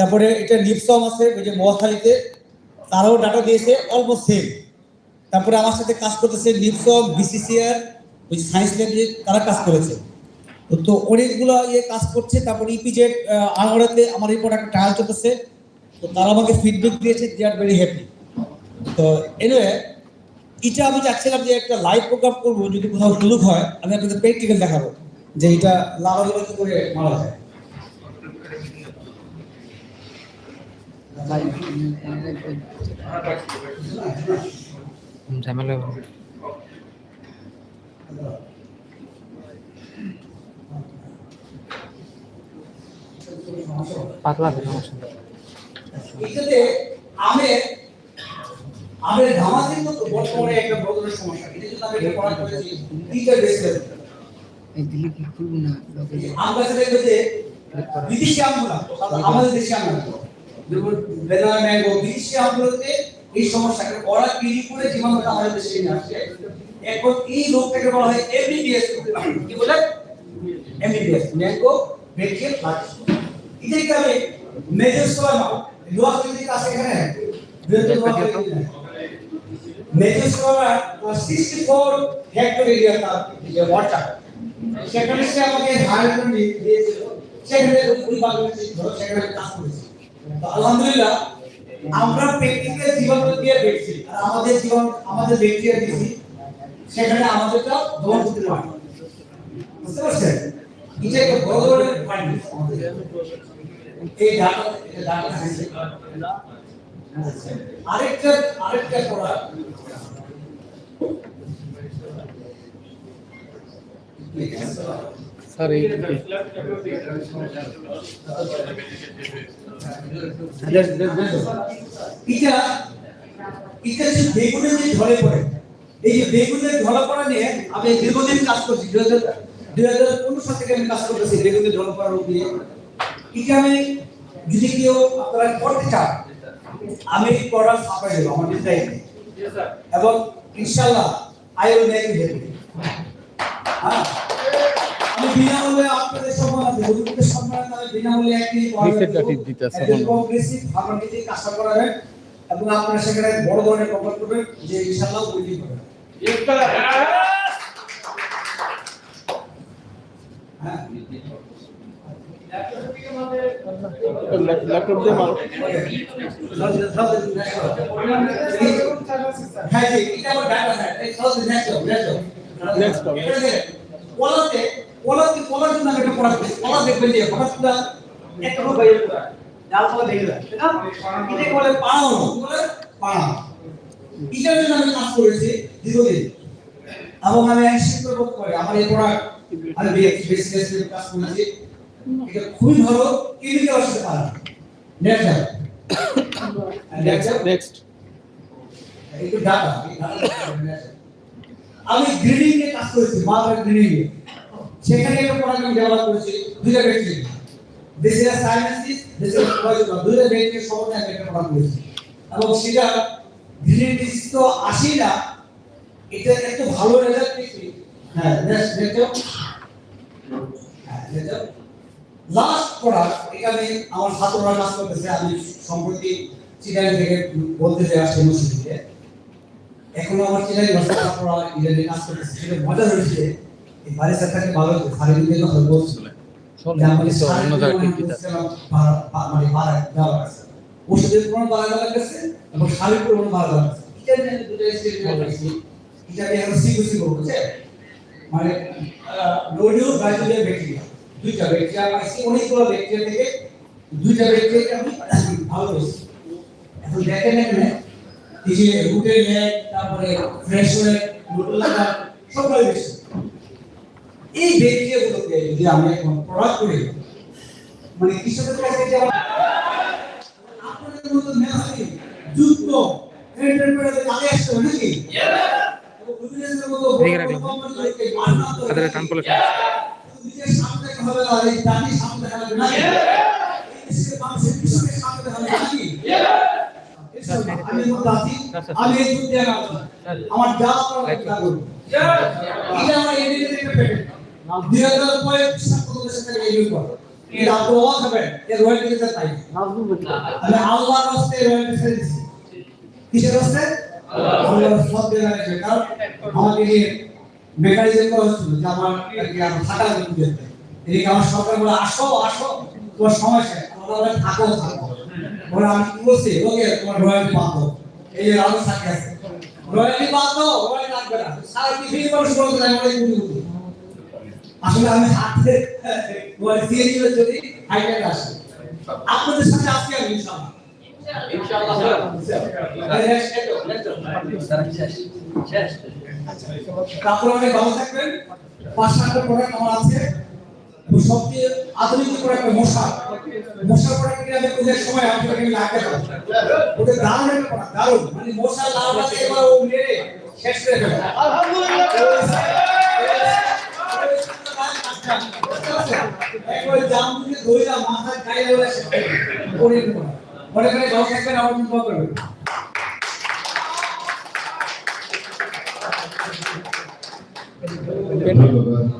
তারপরে এটা নিপসম আছে, ওই যে মহাখালীতে, তারাও ডাটা দিয়েছে অলমোস্ট সেম তারপরে আমার সাথে কাজ করতেছে নিপসম বিসিসিআর ওই সায়েন্স ল্যাব তারা কাজ করেছে। তো অনেকগুলো ইয়ে কাজ করছে, তারপরে ইপিজেড আনোয়ারাতে আমার এই প্রোডাক্ট ট্রায়াল চলতেছে। তো তারা আমাকে ফিডব্যাক দিয়েছে দে আর ভেরি হ্যাপি তো এনিওয়ে এটা আমি চাচ্ছিলাম যে একটা লাইভ প্রোগ্রাম করব, যদি কোথাও সুযোগ হয়, আমি আপনাদের প্র্যাকটিক্যাল দেখাবো, যে এটা লাগালাগি করে মারা যায়। ঝামেলা। পাতলা সমস্যা আমের আমের ঘামাচির মতো বর্তমানে একটা বড় সমস্যা। এটা আমি এই দিলে কি খুলবো না? আম বিদেশি আমগুলো আমাদের দেশি আমগুলো যেমন বেদানা ম্যাঙ্গো বিদেশি আমগুলোতে এই সমস্যাটা ওরা কিনি করে জীবাণুটা আমাদের দেশে নিয়ে আসছে, এখন এই রোগটাকে বলা এমবিবিএস কি বলে? এমবিবিএস ম্যাঙ্গো ব্যাকটেরিয়াল প্লাস এটাকে আমি মেজর সোলামা যদি কাছে এখানে? মেজর 64 হেক্টর এরিয়া সেখানে আমাকে দিয়েছিল। সেখানে সেখানে কাজ করেছি। আলহামদুলিল্লাহ, আমরা প্র্যাকটিক্যাল জীবন দিয়ে দেখছি। আর আমাদের জীবন, আমাদের ব্যাকটেরিয়া দিয়েছি সেখানে আমাদেরটা দমন করতে পারি। বুঝতে পারছেন? এটা একটা বড় ধরনের আমাদের। এই ডাটা, এটা ডাটা আছে আরেকটা আরেকটা পড়া। স্যার এই এটা এটা যে বেগুনের যে ঝরে পড়ে। এই যে বেগুনের ঝরে পড়া নিয়ে আমি দীর্ঘদিন কাজ করছি দুই হাজার দুই হাজার পনেরো সাল থেকে আমি কাজ করতেছি বেগুনের ঝরে পড়া নিয়ে। এটা আমি যদি কেউ আপনারা করতে চান আমি প্রোডাক্ট সাপ্লাই দেবো আমার ডিজাইন এবং ইনশাল্লাহ I will make you happy হ্যাঁ? বিনামূল্যে আপনাদের সম্মান হুজুরদের সম্মান বিনামূল্যে একটি Reset টা ঠিক দিতে আছে, নিজে কাজটা করাবেন এবং আপনারা সেখানে বড় ধরনের প্রকল্প করবেন যে ইনশাআল্লাহ উইলিং করবেন হ্যাঁ ল্যাপটপ দিয়ে মারো হ্যাঁ জি এটা আমার ডাটা স্যার নেক্সট হবে। কোলাতে কোলাতে কোলার জন্য আমি একটা পড়া করি কোলা দেখবেন যে হঠাৎ একটা রূপ বাইরে করা জাল কোলা দেখে যায় না? এটাকে বলে পাড়ানো বলে? পাড়ানো এটার জন্য আমি কাজ করেছি দীর্ঘদিন। এবং আমি একশিত বোধ করি আমার এই প্রোডাক্ট আমি বেশি বেশি বেশি কাজ করেছি। এটা খুবই ভালো কেমিক্যাল আসতে পারে নেক্সট নেক্সট নেক্সট একটু ডাটা আমি গ্রিডিং এ কাজ করেছি মাদার গ্রিডিং এ। সেখানে একটা প্রোডাক্ট আমি ডেভেলপ করেছি, দুইটা ব্যক্তি ইজ সায়েন্সিস ইজ পজিটিভ দুইটা ব্যক্তির সমন্বয়ে আমি একটা প্রোডাক্ট করেছি। এবং সেটা গ্রিডিং ডিজিজ তো আসেই না, এটা একটু ভালো রেজাল্ট পেয়েছি হ্যাঁ নেক্সট দেখো হ্যাঁ দেখো লাস্ট প্রোডাক্ট এখানে আমার ছাত্ররা কাজ করতেছে, আমি সম্প্রতি চিটাগাং থেকে বলতে যাই আসছে ইউনিভার্সিটিতে এখনও আমার চিটাগাং ভাষা ছাত্ররা ইংরেজি কাজ করতেছে। সেটা মজা হয়েছে এই বাড়ির সাথে ভালো হয়েছে সারি দিকে কথা বলছিল মনে মানে ভাড়া দেওয়া আছে ওষুধের পরিমাণ বাড়া দেওয়া গেছে এবং শাড়ির পরিমাণ বাড়া দেওয়া গেছে এটা নিয়ে দুটো এক্সপেরিমেন্ট করেছি এটা আমি এখন সিকুসি করব মানে রোডিও ব্যাকটেরিয়া। দুইটা ব্যাকটেরিয়া পাইছি অনেকগুলো ব্যাকটেরিয়া থেকে দুইটা ব্যাকটেরিয়া আমি ভালো পেয়েছি এখন দেখেন এখানে ল্যাগ তারপরে ফ্রেশ সবগুলো বেশি। এই ব্যাকটেরিয়া যদি আমি এখন প্রোডাক্ট করি মানে কৃষকের কাছে যে আপনাদের মতো মেধাবী যুক্ত এন্টারপ্রেনারদের কাজে আসতে হবে নাকি? তাদের নিজের সামনে হবে না, এই জাতির সামনে হবে নাকি? এই দেশের মানুষের কৃষকের সামনে দেখা হবে নাকি? আমি একজন জাতি, আমি এই যুদ্ধে আছি। আমার যা। এটা আমার এডিটের একটা দুই হাজার পরে কৃষক প্রদেশের থেকে এডিট এটা আপনি অবাক এর রয়্যালটি তাই। আমি আল্লাহর রাস্তে রয়্যালটি দিছি। কিসের রাস্তে? আল্লাহর সব দিয়ে রাখবে কারণ আমাকে মেকানিজম করা হচ্ছিল যে আমার আর কি আমার থাকা লাগবে এদিকে আমার সরকার বলে আসো আসো তোমার সময় বলে থাকো থাকো ওরা আমি কি বলছি ওকে তোমার রয়্যালটি বাঁধো এই যে রাজু সাথে আছে। রয়্যালটি বাঁধো রয়্যালটি লাগবে না সারা পৃথিবীর মানুষ বলতে চাই গুলি গুলি আসলে আমি হাতে ওই সিএনজি যদি হাইটেক আসে। আপনাদের সাথে আজকে আমি ইনশাআল্লাহ। তারপরে অনেক ভালো থাকবেন। পাঁচ সাতটা প্রোডাক্ট আমার আছে। সবচেয়ে আধুনিক প্রোডাক্ট মশা। মশা প্রোডাক্ট আমি পূজার সময় আমি লাগতে পারব ওটা দারুণ একটা প্রোডাক্ট দারুণ। মানে মশা লাউটাকে এবার ও মেরে শেষ করে দেবে একবার করে। করে করে ধন্যবাদ।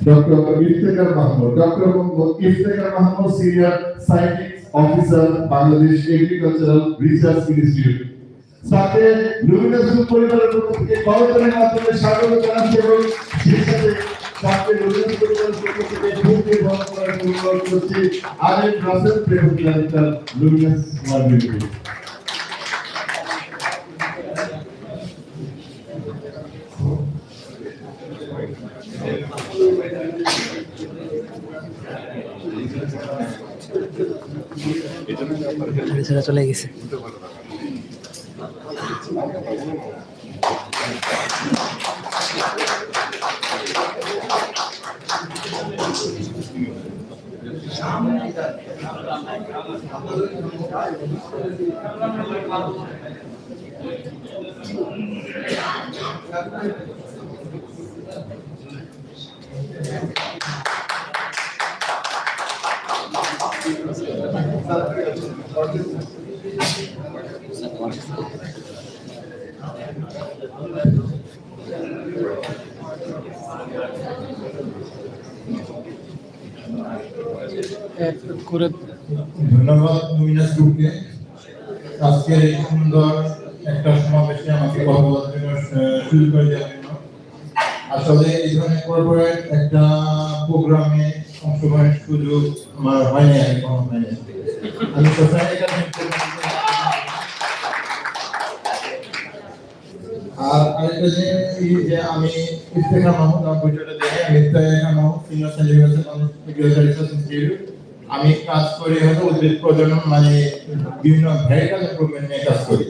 Doctor Iftekhar Mahmud doctor Iftekhar Mahmud senior scientist officer Bangladesh agricultural research institute সাথে লুমিনাস গ্রুপ পরিবারের পক্ষ থেকে করতালির মাধ্যমে স্বাগত জানাচ্ছি এবং সেই সাথে সাথে লুমিনাস পরিবারের পক্ষ থেকে ভূমি বহন করার অনুরোধ করছি আর এন রাসেল ডাক্তার লুমিনাস লাইব্রেরি ছেড়ে চলে গেছে। এক করে ধন্যবাদ লুমিনাস গ্রুপকে। এই সুন্দর একটা সমাবেশে আমাকে কথা বলার করে দেওয়ার জন্য। আসলে এই ধরনের কর্পোরেট একটা প্রোগ্রামে অংশগ্রহণের সুযোগ আমার হয়নি আগে কখনো হয়নি আমি সবসময় আর আরেকটা যে আমি ইফতেখার মাহমুদ আমার পরিচয়টা দেখে, আমি Iftekhar Mahmud, senior research institute আমি কাজ করি হলো উদ্ভিদ প্রজনন মানে বিভিন্ন ভ্যারিটাল নিয়ে কাজ করি।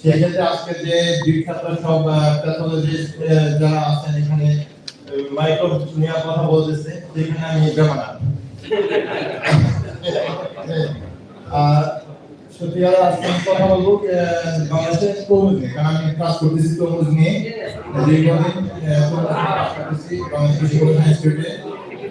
সেক্ষেত্রে আজকে যে বিখ্যাত সব প্যাথোলজিস্ট যারা আছেন এখানে মাইক্রো নিয়ে কথা বলতেছে যেখানে আমি বেমানা সত্যি আর আজকে কথা বলব আহ, বাংলাদেশের তরমুজ নিয়ে কারণ আমি কাজ করতেছি তরমুজ নিয়ে। দীর্ঘদিন তরমুজ করতেছি বাংলাদেশ কৃষি গবেষণা ইনস্টিটিউটে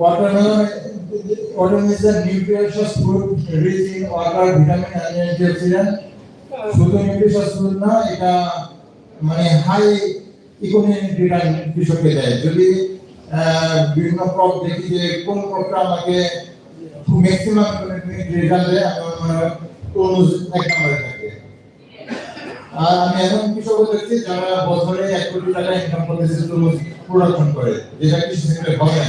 Watermelon, watermelon is a nutritious fruit rich in water, vitamin and antioxidant. শুধু নিউট্রিশাস ফুড না এটা মানে হাই ইকোনমিক রিটার্ন কৃষককে দেয়। যদি বিভিন্ন ক্রপ দেখি যে কোন ক্রপটা আমাকে ম্যাক্সিমাম রিটার্ন দেয় আমার তরমুজ এক নম্বরে থাকে। আর আমি এমন কৃষক দেখছি যারা বছরে এক কোটি টাকা ইনকাম করতেছে তরমুজ প্রোডাকশন করে যেটা কৃষি সেক্টরে হবে না।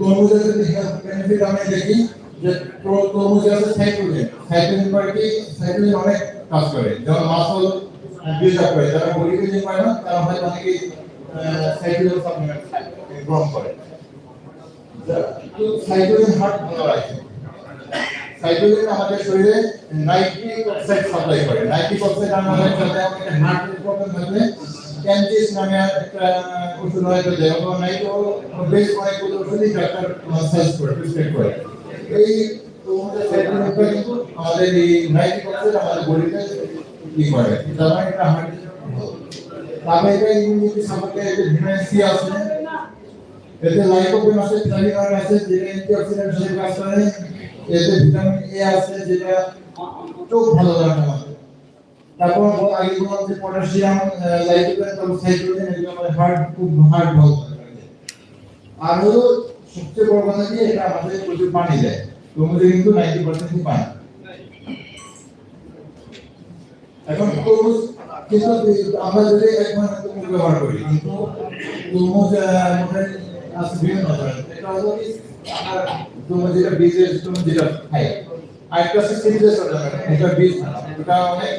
তরমুজের হেলথ বেনিফিট আমি দেখি যে তর- তরমুজে আছে সাইক্লোজেন সাইক্লোজেন পার্টি সাইক্লোজেন অনেক কাজ করে। যেমন মাসল বিল্ড আপ করে। যারা বিল্ডিং পায় না, তারা হয়তো অনেকেই সাইক্লোজেন সাপ্লিমেন্ট গ্রহণ করে। সাইক্লোজেন হার্ট ভালো রাখে। সাইক্লোজেন আমাদের শরীরে নাইট্রিক অক্সাইড সাপ্লাই করে। নাইট্রিক অক্সাইড আমাদের সাথে আমাদের হার্টের প্রবলেম থাকলে ক্যান্টিস নামে একটা ওষুধ হয়তো দেয় অথবা নাইট্রো বেশ অনেকগুলো ওষুধই ডাক্তার সাজেস্ট করে প্রেসক্রাইব করে। এই আমাদের এই নাইট্রিক অক্সাইড আমাদের বডিতে ই করে তার মানে এটা হার্ট তারপরে এটা ইমিউনিটি সম্পর্কে এটা ভিটামিন সি আছে। এতে লাইকোপেন আছে ফ্লাভিনয়েড আছে, যেটা অ্যান্টিঅক্সিডেন্ট হিসেবে কাজ করে। এতে ভিটামিন এ আছে, যেটা চোখ ভালো রাখে আমাদের। তারপর আগে বললাম যে পটাশিয়াম লাইকোপেন সাইক্লোজেন এগুলো আমাদের হার্ট খুব ভালো করে। আর হলো সবচেয়ে বড় কথা কি, এটা আমাদের প্রচুর পানি দেয়। তোমাদের কিন্তু নাইনটি পার্সেন্ট পানি। এখন তরমুজ আমরা যদি এক তরমুজ ব্যবহার করি, কিন্তু তরমুজ মনে তরমুজ যেটা বীজের তরমুজ যেটা খাই অর্গানিক এটা বীজ এটা অনেক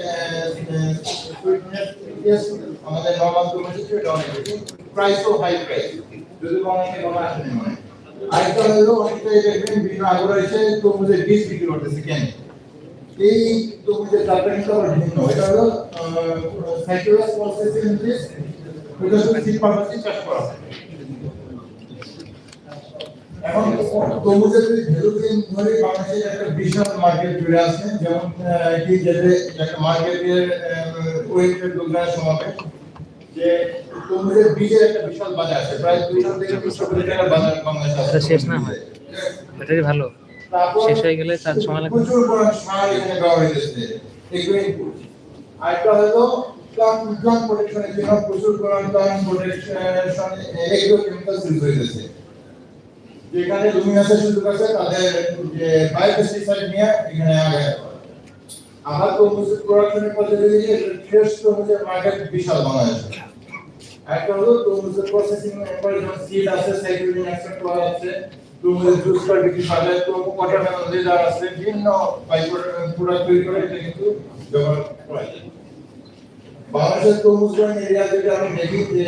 আমাদের নরমাল থেকে এটা অনেক প্রাইসও হাই প্রাইস যদি অনেকে নরমাল আসেনি মানে আরেকটা হলো অনেকটা দেখবেন বিভিন্ন আগ্রহ এসে তরমুজের বীজ বিক্রি করতেছে কেন এই তরমুজের কিন্তু আবার ভিন্ন এটা হলো সাইক্লোরাস প্রসেসিং ইন্ডিস এটা শুধু সিড চাষ করা হয় এখন তরমুজের যদি ভ্যালু ধরে বাংলাদেশে একটা বিশাল মার্কেট জুড়ে আছে যেমন কি যেতে একটা মার্কেটের ওয়েটের যে তরমুজের বীজের একটা বিশাল বাজার আছে প্রায় দুইশো থেকে কোটি টাকার বাজার বাংলাদেশে আছে শেষ না হয় এটাই ভালো শেষ হয়ে গেলে তার সময় লাগবে। প্রচুর পরিমাণ সার এখানে এগুলো input। আরেকটা হলো প্লান্ট প্রোটেকশনের জন্য প্রচুর পরিমাণ plant protection agro chemicals use হইতেছে যেখানে লুমিনাসের সুযোগ আছে, তাদের, যে বায়োপেস্টিসাইড নিয়ে এখানে আগে আবার তরমুজ প্রোডাকশনের পদ্ধতি দিয়ে ফ্রেশ তরমুজের মার্কেট বিশাল বাংলাদেশে। একটা হলো তরমুজের প্রসেসিং এরপরে যেমন সিড আছে সাইক্লোজিন এক্সট্রাক্ট করা আছে তরমুজের জুস করে বিক্রি করা যায় তরমুজ ওয়াটারমেলন লেদার আছে বিভিন্ন ফাইবার প্রোডাক্ট তৈরি করে এটা কিন্তু ব্যবহার করা যায় বাংলাদেশের তরমুজ এরিয়া থেকে আমি দেখি যে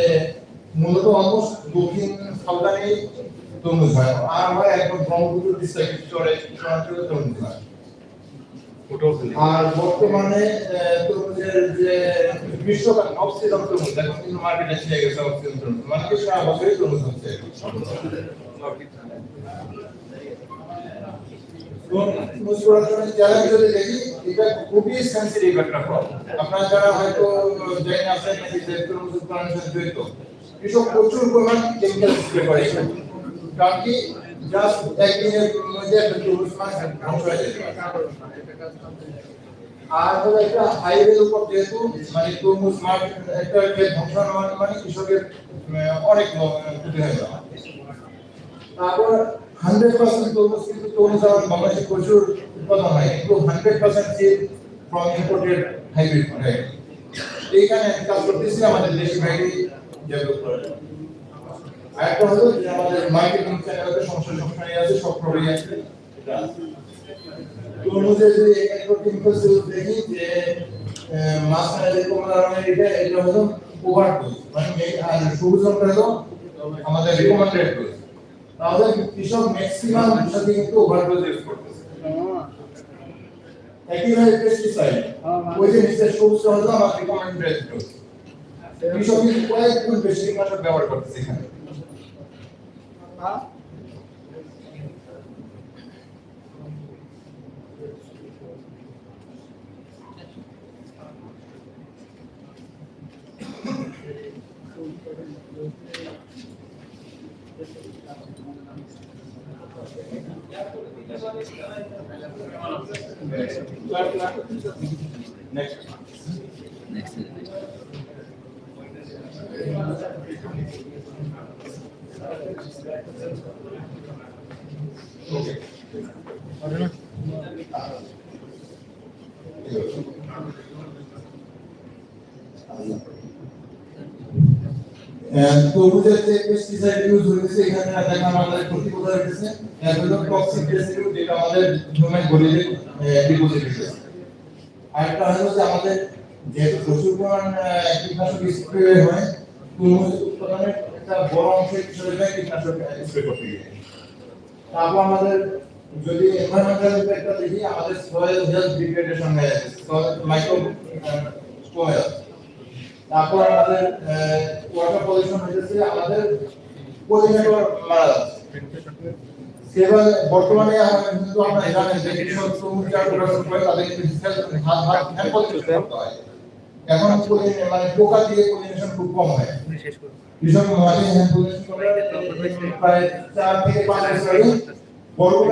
মূলত অলমোস্ট দক্ষিণ সাউদানি হয় আর হয় ব্রহ্মপুত্র চরে হয় বর্তমানে যে এখন কিন্তু মার্কেটে গেছে মানে সারা বছরই হচ্ছে আপনারা যারা হয়তো এসব প্রচুর পরিমাণ কেমিক্যাল স্প্রে করে। মাছ ধ্বংস হয়ে যেতে পারে আর হলো একটা হাইওয়ের উপর যেহেতু মানে তরমুজ মাঠ একটা ক্ষেত ধ্বংস হওয়া মানে- কৃষকের অনেক ক্ষতি হয়ে যাওয়া। তারপর হান্ড্রেড পার্সেন্ট তরমুজ কিন্তু তরমুজ আমার বাংলাদেশে প্রচুর উৎপাদন হয়। কিন্তু hundred percent seed from imported hybrid variety এইখানে কাজ করতেছি, আমাদের দেশি ভ্যারাইটি ডেভেলপ জন্য। আরেকটা হলো যে আমাদের মার্কেটিং চ্যানেলে সমস্যা সবসময় আছে সব প্রবলেম আছে। এটা দেখি যে মাঝখানে এটা এটা হলো ওভার ডোজ মানে আর সবুজ রঙটা হলো আমাদের রিকমেন্ডেড ডোজ তাহলে কৃষক ম্যাক্সিমাম সাথে কিন্তু ওভার ডোজ ইউজ করতেছে। একইভাবে পেস্টিসাইড ওই যে নিচে সবুজটা হলো আমার রিকমেন্ডেড ডোজ কৃষক কিন্তু কয়েক গুণ বেশি কীটনাশক ব্যবহার করতেছে এখানে। Next. Okay. হবে না আমাদের ক্ষতি কোথায় হয়েছে এক টক্সিক রেসিডিউ যেটা আমাদের যে প্রচুর পরিমাণ কীটনাশক স্প্রে হয় তারপর আমাদের যদি এনভায়রনমেন্টাল দেখি, আমাদের soil health degradation micro soil তারপর আমাদের ওয়াটার পলিউশন হয়েছে আমাদের পলিনেটর মারা বর্তমানে কিন্তু আমরা করে তাদের হাত হাত এখন মানে পোকা দিয়ে পলিনেশন খুব কম হয়। প্রায় চার থেকে পাঁচ বছর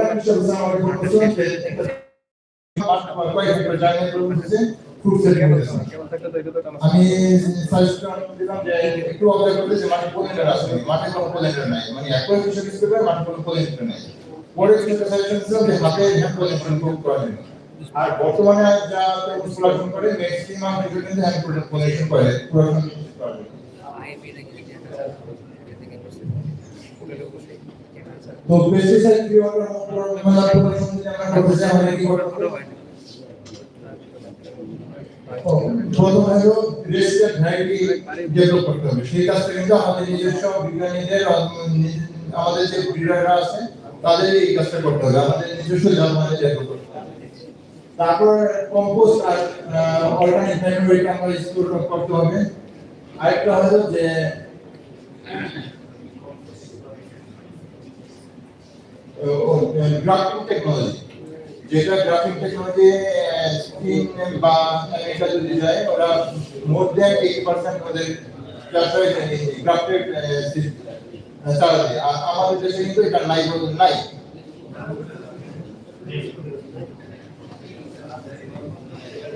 একটা জায়গায় সেটিং আমি সাজেশন দিলাম যে একটু অবজার্ভ করতে যে কোনো নাই। মানে একই কোনো পলিনেটর নাই। পরে কৃষক সাজেশন দিলাম যে হাতে হ্যান্ড পলিনেশন খুব করা জন্য আর বর্তমানে যা প্রোডাকশন করে ম্যাক্সিমাম কিন্তু হ্যান্ড পলিনেশন করে করার তো আমাদের বিজ্ঞানীদের আমাদের যে ব্রিডাররা আছে তাদের এই কাজটা করতে হবে। আমাদের নিজস্ব ডেভেলপ করতে হবে। তারপর কম্পোস্ট আর অর্গানিক ম্যানুয়ারকে আমরা স্টোর করতে হবে। আরেকটা হলো যে গ্রাফিং টেকনোলজি যেটা গ্রাফিং টেকনোলজি স্কিন বা এটা যদি যায়, ওরা মোর দ্যান এইট পার্সেন্ট ওদের গ্রাফটেড চালাতে আর আমাদের দেশে কিন্তু এটা নাই বলতে নাই।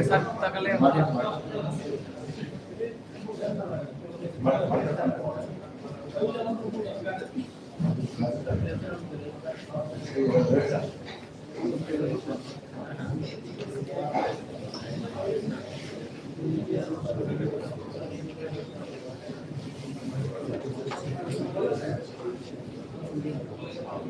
স্যার তাকালে সমস্যা হচ্ছে আবার আচ্ছা আ- আপনি তার তার মানে আমাদের তো এই তরমুজ প্রোডাকশনে আমাদের বায়োপেস্টিসাইড নিয়ে কাজ করে ইউজ ইম্প্যাক্টাসই জানা গেছে এর আরেকটা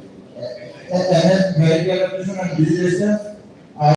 Evet, böyle bir yaklaşımla bildirirse